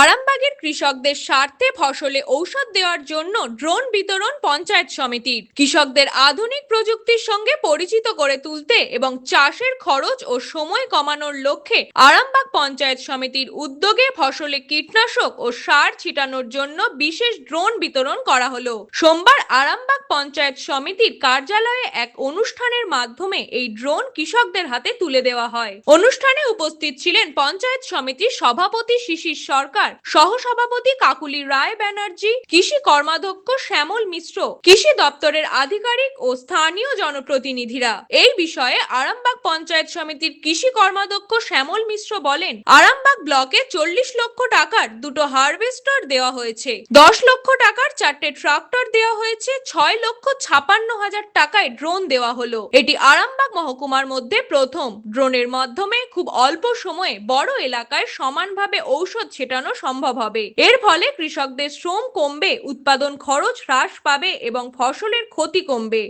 আরামবাগের কৃষকদের স্বার্থে ফসলে ঔষধ দেওয়ার জন্য ড্রোন বিতরণ পঞ্চায়েত সমিতির। কৃষকদের আধুনিক প্রযুক্তির সঙ্গে পরিচিত করে তুলতে এবং চাষের খরচ ও সময় কমানোর লক্ষ্যে আরামবাগ পঞ্চায়েত সমিতির উদ্যোগে ফসলে কীটনাশক ও সার ছিটানোর জন্য বিশেষ ড্রোন বিতরণ করা হলো। সোমবার আরামবাগ পঞ্চায়েত সমিতির কার্যালয়ে এক অনুষ্ঠানের মাধ্যমে এই ড্রোন কৃষকদের হাতে তুলে দেওয়া হয়। অনুষ্ঠানে উপস্থিত ছিলেন পঞ্চায়েত সমিতির সভাপতি শিশির সরকার সহসভাপতি কাকুলি রায় ব্যানার্জি, কৃষি কর্মাধ্যক্ষ শ্যামল মিশ্র, কৃষি দপ্তরের আধিকারিক ও স্থানীয় জনপ্রতিনিধিরা। এই বিষয়ে আরামবাগ পঞ্চায়েত সমিতির কৃষি কর্মাধ্যক্ষ শ্যামল মিশ্র বলেন, আরামবাগ ব্লকে চল্লিশ লক্ষ টাকার দুটো হারভেস্টার দেওয়া হয়েছে। দশ লক্ষ টাকার চারটে ট্রাক্টর দেওয়া হয়েছে, ছয় লক্ষ ছাপান্ন হাজার টাকায় ড্রোন দেওয়া হলো। এটি আরামবাগ মহকুমার মধ্যে প্রথম। ড্রোনের মাধ্যমে খুব অল্প সময়ে বড় এলাকায় সমানভাবে ঔষধ ছেটানো সম্ভব হবে। এর ফলে কৃষকদের শ্রম কমবে, উৎপাদন খরচ হ্রাস পাবে এবং ফসলের ক্ষতি কমবে।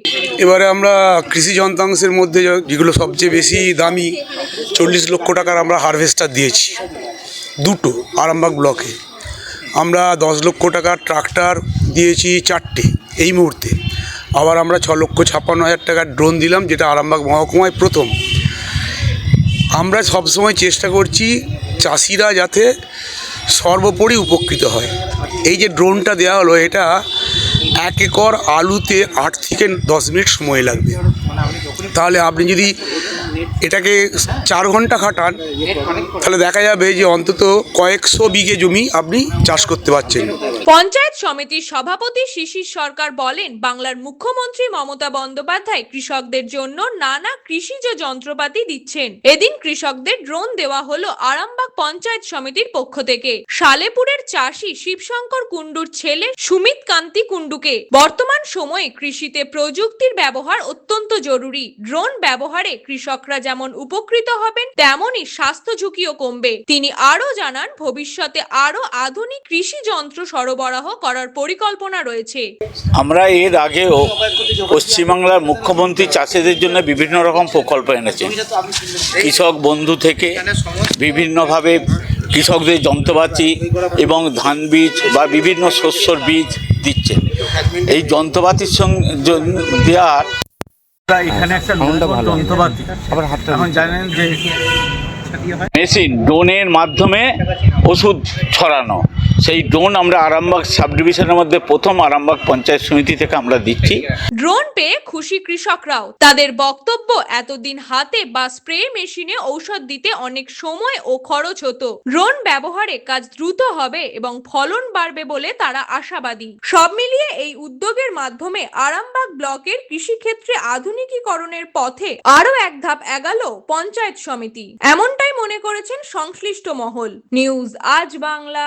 এবারে আমরা কৃষি যন্ত্রাংশের মধ্যে যেগুলো সবচেয়ে বেশি দামি, চল্লিশ লক্ষ টাকার আমরা হারভেস্টার দিয়েছি। দুটো আরামবাগ ব্লকে। আমরা দশ লক্ষ টাকার ট্রাক্টর দিয়েছি চারটে এই মুহূর্তে। আবার আমরা ছ লক্ষ ছাপ্পান্ন হাজার টাকার ড্রোন দিলাম, যেটা আরামবাগ মহকুমায় প্রথম। আমরা সবসময় চেষ্টা করছি চাষিরা যাতে সর্বোপরি উপকৃত হয়। এই যে ড্রোনটা দেওয়া হলো, এটা এক একর আলুতে আট থেকে দশ মিনিট সময় লাগবে। তাহলে আপনি যদি এটাকে চার ঘণ্টা খাটান, তাহলে দেখা যাবে যে অন্তত কয়েকশো বিঘে জমি আপনি চাষ করতে পারছেন। পঞ্চায়েত সমিতির সভাপতি শিশির সরকার বলেন, বাংলার মুখ্যমন্ত্রী মমতা বন্দ্যোপাধ্যায় কৃষকদের জন্য নানা কৃষিজ যন্ত্রপাতি দিচ্ছেন। এদিন কৃষকদের ড্রোন দেওয়া হলো আরামবাগ পঞ্চায়েত সমিতির পক্ষ থেকে। সালেপুরের চাষি শিবশঙ্কর কুণ্ডুর ছেলে সুমিত কান্তি কুণ্ডুকে বর্তমান সময়ে কৃষিতে প্রযুক্তির ব্যবহার অত্যন্ত জরুরি। ড্রোন ব্যবহারে কৃষকরা যেমন উপকৃত হবেন, তেমনই স্বাস্থ্য ঝুঁকিও কমবে। তিনি আরও জানান, ভবিষ্যতে আরও আধুনিক কৃষি যন্ত্র সরবরাহ করার পরিকল্পনা রয়েছে। আমরা এর আগেও পশ্চিমবাংলার মুখ্যমন্ত্রী চাষিদের জন্য বিভিন্ন রকম প্রকল্প এনেছেন কৃষক বন্ধু থেকে বিভিন্নভাবে কৃষকদের যন্ত্রপাতি এবং ধান বীজ বা বিভিন্ন শস্যর বীজ দিচ্ছেন। এই যন্ত্রপাতির সঙ্গে দেওয়ার এখানে একটা যন্ত্রপাতি। এখন জানেন যে মেশিন ড্রোনের মাধ্যমে ওষুধ ছড়ানো। সেই ড্রোন আমরা আরামবাগ সাব ডিভিশনের মধ্যে প্রথম আরামবাগ পঞ্চায়েত সমিতি থেকে আমরা দিচ্ছি। ড্রোন পেয়ে খুশি কৃষকরাও। তাদের বক্তব্য, এতদিন হাতে বা স্প্রে মেশিনে ঔষধ দিতে অনেক সময় ও খরচ হতো। ড্রোন ব্যবহারে কাজ দ্রুত হবে এবং ফলন বাড়বে বলে তারা আশাবাদী। সব মিলিয়ে এই উদ্যোগের মাধ্যমে আরামবাগ ব্লকের কৃষিক্ষেত্রে আধুনিকীকরণের পথে আরও এক ধাপ এগালো পঞ্চায়েত সমিতি। এমনটাই মনে করেছেন সংশ্লিষ্ট মহল। নিউজ আজ বাংলা